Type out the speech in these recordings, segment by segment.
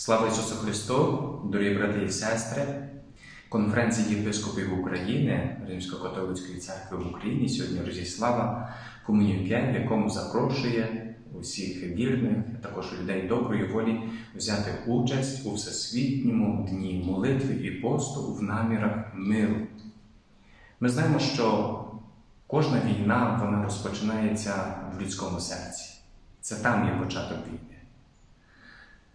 Слава Ісусу Христу, дорогі брати і сестри! Конференція єпископів України Римсько-католицької церкви в Україні сьогодні розіслала комунікет, в якому запрошує усіх вірних, а також людей доброї волі взяти участь у всесвітньому дні молитви і посту в намірах миру. Ми знаємо, що кожна війна вона розпочинається в людському серці. Це там є початок війни.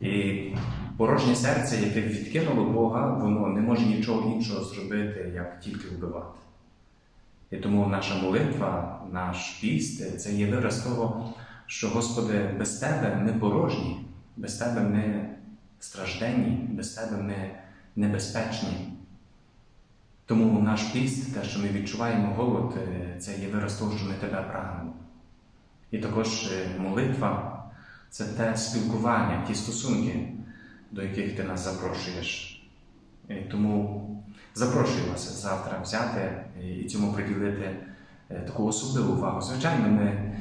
І порожнє серце, яке відкинуло Бога, воно не може нічого іншого зробити, як тільки вбивати. І тому наша молитва, наш піст це є вираз того, що, Господи, без Тебе ми порожні, без Тебе ми стражденні, без Тебе ми небезпечні. Тому наш піст, те, що ми відчуваємо голод, е, це є вираз того, що ми тебе прагнемо. І також е, молитва це те спілкування, ті стосунки, до яких ти нас запрошуєш. І тому запрошую вас завтра взяти і цьому приділити е, таку особливу увагу. Звичайно, ми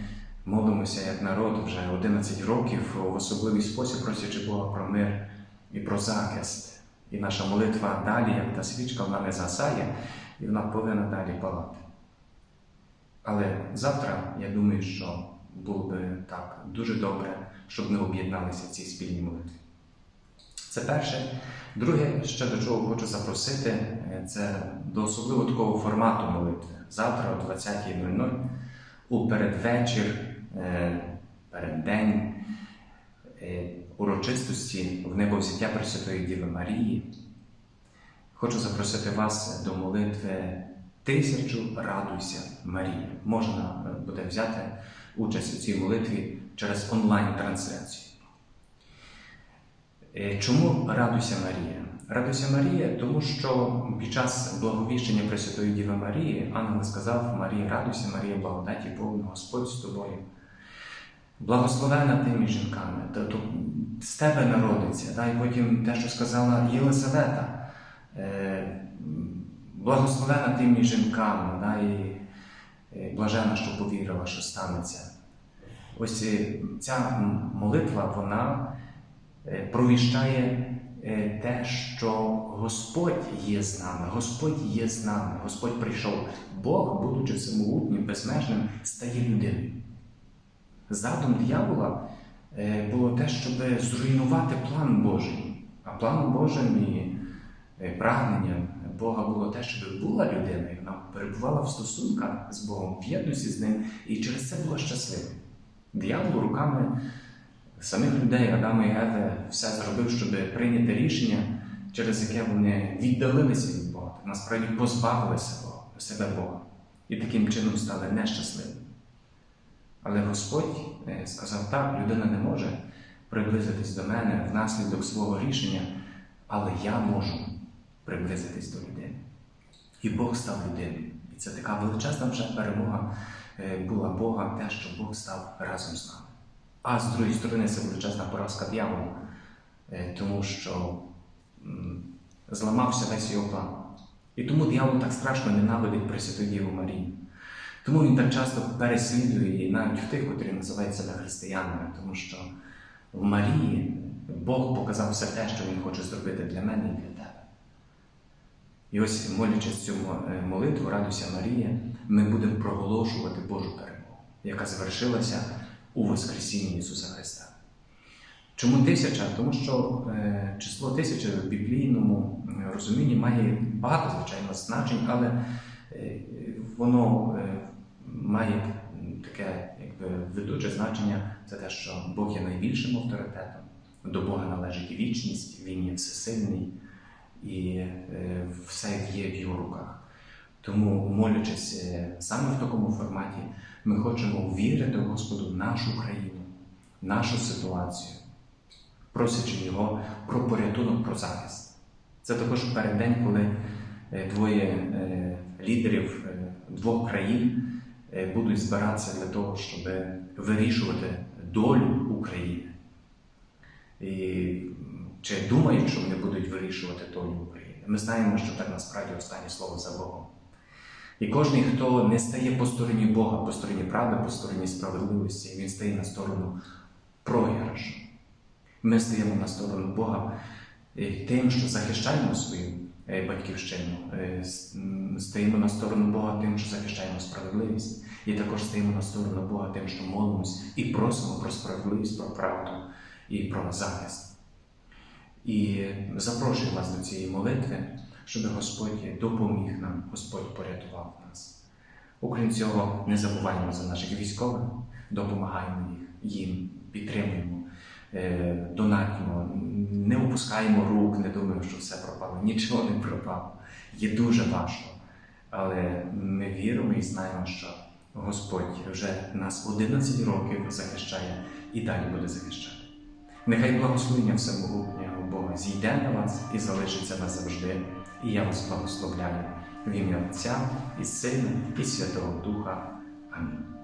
молимося як народ вже 11 років в особливий спосіб, просячи Бога про мир і про захист. І наша молитва далі, як та свічка, вона не згасає, і вона повинна далі палати. Але завтра я думаю, що було би так дуже добре, щоб ми об'єдналися в цій спільній молитві. Це перше. Друге, ще до чого хочу запросити, е, це до особливо такого формату молитви. Завтра о 20.00 у передвечір, е, переддень е, урочистості в небовзяття Пресвятої Діви Марії. Хочу запросити вас до молитви Тисячу радуйся Марія. Можна буде взяти участь у цій молитві через онлайн-трансляцію. Е, Чому радуйся Марія? Радуйся Марія, тому що під час благовіщення Пресвятої Діви Марії ангел сказав Марія, радуйся, Марія, благодаті повна, Господь з тобою. Благословена ти між жінками, тобто з тебе народиться. Да? І потім те, що сказала Єлисавета, е, благословена ти між жінками, да? і е, блажена, що повірила, що станеться. Ось е, ця молитва, вона е, провіщає е, те, що Господь є з нами, Господь є з нами, Господь прийшов. Бог, будучи всемогутнім, безмежним, стає людиною. Задум диявола е, було те, щоб зруйнувати план Божий. А планом Божим і прагненням Бога було те, щоб була людина, і вона перебувала в стосунках з Богом, в єдності з ним, і через це була щаслива. Диявол руками самих людей, Адама і Еви, все зробив, щоб прийняти рішення, через яке вони віддалилися від Бога, насправді позбавилися себе Бога. І таким чином стали нещасливими. Але Господь е, сказав так, людина не може приблизитись до мене внаслідок свого рішення, але я можу приблизитись до людини. І Бог став людиною. І це така величезна вже перемога була Бога, те, що Бог став разом з нами. А з другої сторони, це величезна поразка дьяволу, е, тому що зламався весь його план. І тому дьявол так страшно ненавидить Пресвяту Діву Марію. Тому він так часто переслідує її навіть в тих, котрі називають себе християнами, тому що в Марії Бог показав все те, що Він хоче зробити для мене і для тебе. І ось, молячись цю е, молитву, радуйся Марія, ми будемо проголошувати Божу перемогу, яка завершилася у Воскресінні Ісуса Христа. Чому тисяча? Тому що е, число тисяча в біблійному е, розумінні має багато, звичайно, значень, але е, воно е, має таке якби, ведуче значення це те, що Бог є найбільшим авторитетом, до Бога належить вічність, Він є всесильний і е, все є в його руках. Тому, молячись е, саме в такому форматі, ми хочемо вірити Господу в нашу країну, нашу ситуацію, просячи Його про порятунок, про захист. Це також переддень, коли е, двоє лідерів двох країн будуть збиратися для того, щоб вирішувати долю України. І чи думають, що вони будуть вирішувати долю України? Ми знаємо, що так насправді останнє слово за Богом. І кожен, хто не стає по стороні Бога, по стороні правди, по стороні справедливості, він стає на сторону програшу. Ми стоїмо на сторону Бога е, тим, що захищаємо свою е, батьківщину, е, с- м, стоїмо на сторону Бога тим, що захищаємо справедливість, і також стоїмо на сторону Бога тим, що молимось і просимо про справедливість, про правду і про захист. І запрошую вас до цієї молитви, щоб Господь допоміг нам, Господь порятував нас. Окрім цього, не забуваємо за наших військових, допомагаємо їм, підтримуємо, е, донатимо, не опускаємо рук, не думаємо, що все пропало. Нічого не пропало. Є дуже важко. Але ми віримо і знаємо, що Господь вже нас 11 років захищає і далі буде захищати. Нехай благословення всемогутнього Бога зійде на вас і залишиться назавжди. І я вас благословляю в ім'я Отця і Сина, і Святого Духа. Амінь.